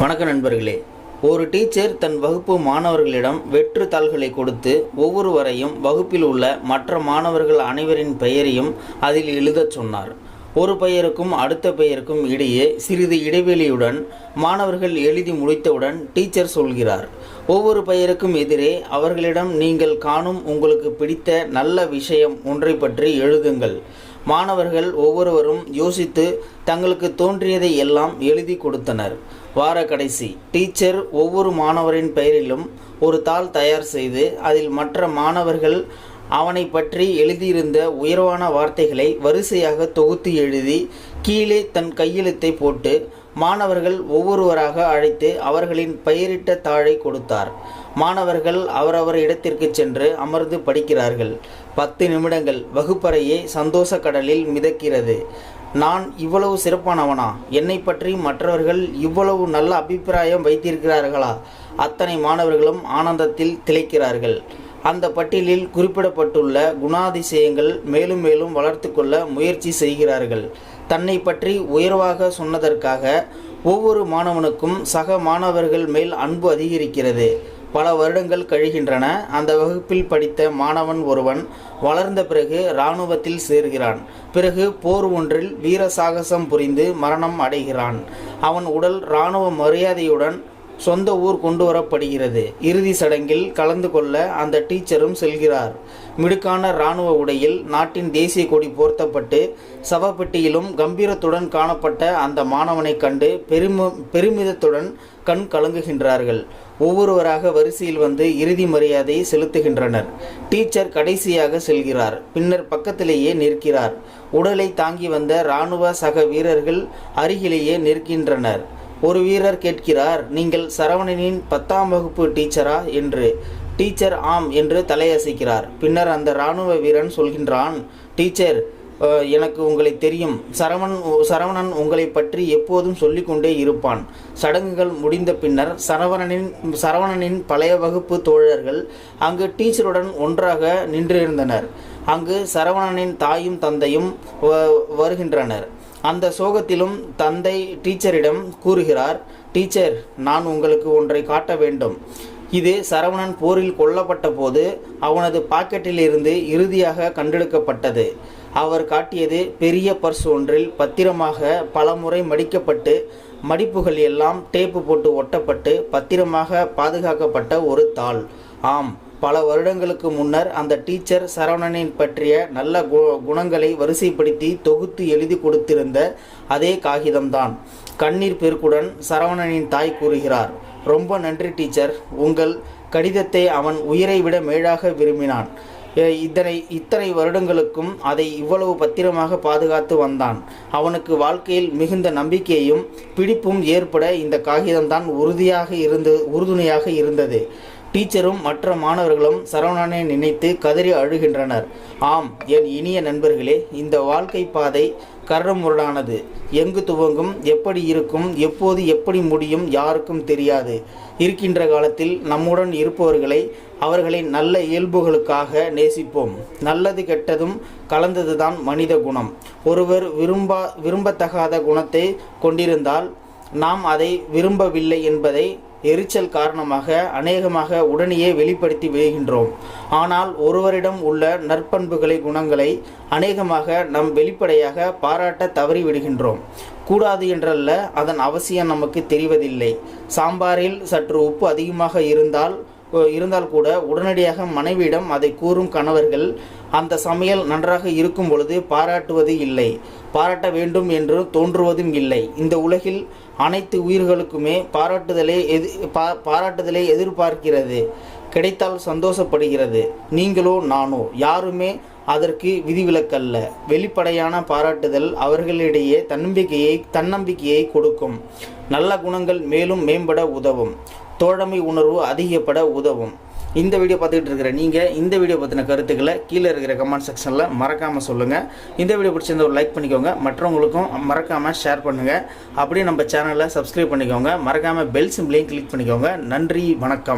வணக்கம் நண்பர்களே ஒரு டீச்சர் தன் வகுப்பு மாணவர்களிடம் வெற்று தாள்களை கொடுத்து ஒவ்வொருவரையும் வகுப்பில் உள்ள மற்ற மாணவர்கள் அனைவரின் பெயரையும் அதில் எழுதச் சொன்னார். ஒரு பெயருக்கும் அடுத்த பெயருக்கும் இடையே சிறிது இடைவெளியுடன் மாணவர்கள் எழுதி முடித்தவுடன் டீச்சர் சொல்கிறார் ஒவ்வொரு பெயருக்கும் எதிரே அவர்களிடம் நீங்கள் காணும் உங்களுக்கு பிடித்த நல்ல விஷயம் ஒன்றை பற்றி எழுதுங்கள். மாணவர்கள் ஒவ்வொருவரும் யோசித்து தங்களுக்கு தோன்றியதை எல்லாம் எழுதி கொடுத்தனர். வார கடைசி டீச்சர் ஒவ்வொரு மாணவரின் பெயரிலும் ஒரு தாள் தயார் செய்து அதில் மற்ற மாணவர்கள் அவனை பற்றி எழுதியிருந்த உயர்வான வார்த்தைகளை வரிசையாக தொகுத்து எழுதி கீழே தன் கையெழுத்தை போட்டு மாணவர்கள் ஒவ்வொருவராக அழைத்து அவர்களின் பெயரிட்ட தாளை கொடுத்தார். மாணவர்கள் அவரவர் இடத்திற்கு சென்று அமர்ந்து படிக்கிறார்கள். பத்து நிமிடங்கள் வகுப்பறையே சந்தோஷ கடலில் மிதக்கிறது. நான் இவ்வளவு சிறப்பானவனா? என்னை பற்றி மற்றவர்கள் இவ்வளவு நல்ல அபிப்பிராயம் வைத்திருக்கிறார்களா? அத்தனை மாணவர்களும் ஆனந்தத்தில் திளைக்கிறார்கள். அந்த பட்டியலில் குறிப்பிடப்பட்டுள்ள குணாதிசயங்கள் மேலும் மேலும் வளர்த்து கொள்ள முயற்சி செய்கிறார்கள். தன்னை பற்றி உயர்வாக சொன்னதற்காக ஒவ்வொரு மாணவனுக்கும் சக மாணவர்கள் மேல் அன்பு அதிகரிக்கிறது. பல வருடங்கள் கழிகின்றன. அந்த வகுப்பில் படித்த மாணவன் ஒருவன் வளர்ந்த பிறகு இராணுவத்தில் சேர்கிறான். பிறகு போர் ஒன்றில் வீர சாகசம் புரிந்து மரணம் அடைகிறான். அவன் உடல் இராணுவ மரியாதையுடன் சொந்த ஊர் கொண்டு வரப்படுகிறது. இறுதி சடங்கில் கலந்து கொள்ள அந்த டீச்சரும் செல்கிறார். மிடுக்கான இராணுவ உடையில் நாட்டின் தேசிய கொடி போர்த்தப்பட்டு சவப்பெட்டியிலும் கம்பீரத்துடன் காணப்பட்ட அந்த மாணவனை கண்டு பெரும பெருமிதத்துடன் கண் கலங்குகின்றார்கள். ஒவ்வொருவராக வரிசையில் வந்து இறுதி மரியாதை செலுத்துகின்றனர். டீச்சர் கடைசியாக செல்கிறார். பின்னர் பக்கத்திலேயே நிற்கிறார். உடலை தாங்கி வந்த இராணுவ சக வீரர்கள் அருகிலேயே நிற்கின்றனர். ஒரு வீரர் கேட்கிறார் நீங்கள் சரவணனின் பத்தாம் வகுப்பு டீச்சரா? என்று. டீச்சர் ஆம் என்று தலையசைக்கிறார். பின்னர் அந்த இராணுவ வீரன் சொல்கின்றான் டீச்சர் எனக்கு உங்களை தெரியும். சரவணன் சரவணன் உங்களை பற்றி எப்போதும் சொல்லிக்கொண்டே இருப்பான். சடங்குகள் முடிந்த பின்னர் சரவணனின் சரவணனின் பழைய வகுப்பு தோழர்கள் அங்கு டீச்சருடன் ஒன்றாக நின்றிருந்தனர். அங்கு சரவணனின் தாயும் தந்தையும் வ- வருகின்றனர். அந்த சோகத்திலும் தந்தை டீச்சரிடம் கூறுகிறார் டீச்சர் நான் உங்களுக்கு ஒன்றை காட்ட வேண்டும். இது சரவணன் போரில் கொல்லப்பட்ட போது அவனது பாக்கெட்டில் இருந்து இறுதியாக கண்டெடுக்கப்பட்டது. அவர் காட்டியது பெரிய பர்ஸ் ஒன்றில் பத்திரமாக பலமுறை மடிக்கப்பட்டு மடிப்புகள் எல்லாம் டேப்பு போட்டு ஒட்டப்பட்டு பத்திரமாக பாதுகாக்கப்பட்ட ஒரு தாள். ஆம் பல வருடங்களுக்கு முன்னர் அந்த டீச்சர் சரவணனின் பற்றிய நல்ல கு குணங்களை வரிசைப்படுத்தி தொகுத்து எழுதி கொடுத்திருந்த அதே காகிதம்தான். கண்ணீர் பெருக்குடன் சரவணனின் தாய் கூறுகிறார் ரொம்ப நன்றி டீச்சர். உங்கள் கடிதத்தை அவன் உயிரை விட மேலாக விரும்பினான். இதனை இத்தனை இத்தனை வருடங்களுக்கும் அதை இவ்வளவு பத்திரமாக பாதுகாத்து வந்தான். அவனுக்கு வாழ்க்கையில் மிகுந்த நம்பிக்கையும் பிடிப்பும் ஏற்பட இந்த காகிதம்தான் உறுதியாக இருந்து உறுதுணையாக இருந்தது. டீச்சரும் மற்ற மாணவர்களும் சரவணனை நினைத்து கதறி அழுகின்றனர். ஆம் என் இனிய நண்பர்களே இந்த வாழ்க்கை பாதை கரடுமுரடானது எங்கு துவங்கும் எப்படி இருக்கும் எப்போது எப்படி முடியும் யாருக்கும் தெரியாது. இருக்கின்ற காலத்தில் நம்முடன் இருப்பவர்களை அவர்களின் நல்ல இயல்புகளுக்காக நேசிப்போம். நல்லது கெட்டதும் கலந்ததுதான் மனித குணம். ஒருவர் விரும்பா விரும்பத்தகாத குணத்தை கொண்டிருந்தால் நாம் அதை விரும்பவில்லை என்பதை எரிச்சல் காரணமாக அநேகமாக உடனேயே வெளிப்படுத்தி விடுகின்றோம். ஆனால் ஒருவரிடம் உள்ள நற்பண்புகளை குணங்களை அநேகமாக நம் வெளிப்படையாக பாராட்ட தவறி விடுகின்றோம். கூடாது என்றல்ல அதன் அவசியம் நமக்கு தெரிவதில்லை. சாம்பாரில் சற்று உப்பு அதிகமாக இருந்தால் இருந்தால் கூட உடனடியாக மனைவியிடம் அதை கூறும் கணவர்கள் அந்த சமையல் நன்றாக இருக்கும் பொழுது பாராட்டுவது இல்லை. பாராட்ட வேண்டும் என்று தோன்றுவதும் இல்லை. இந்த உலகில் அனைத்து உயிர்களுக்குமே பாராட்டுதலே எது பா பாராட்டுதலை எதிர்பார்க்கிறது. கிடைத்தால் சந்தோஷப்படுகிறது. நீங்களோ நானோ யாருமே அதற்கு விதிவிலக்கல்ல. வெளிப்படையான பாராட்டுதல் அவர்களிடையே தன்னம்பிக்கையை தன்னம்பிக்கையை கொடுக்கும். நல்ல குணங்கள் மேலும் மேம்பட உதவும். தோழமை உணர்வு அதிகப்பட உதவும். இந்த வீடியோ பார்த்துக்கிட்டு இருக்கிற நீங்கள் இந்த வீடியோ பற்றின கருத்துக்களை கீழே இருக்கிற கமெண்ட் செக்ஷனில் மறக்காமல் சொல்லுங்கள் இந்த வீடியோ பிடிச்சிருந்த ஒரு லைக் பண்ணிக்கோங்க. மற்றவங்களுக்கும் மறக்காமல் ஷேர் பண்ணுங்கள் அப்படியே நம்ம சேனலை சப்ஸ்கிரைப் பண்ணிக்கோங்க. மறக்காமல் பெல் சிம்லையும் கிளிக் பண்ணிக்கோங்க. நன்றி வணக்கம்.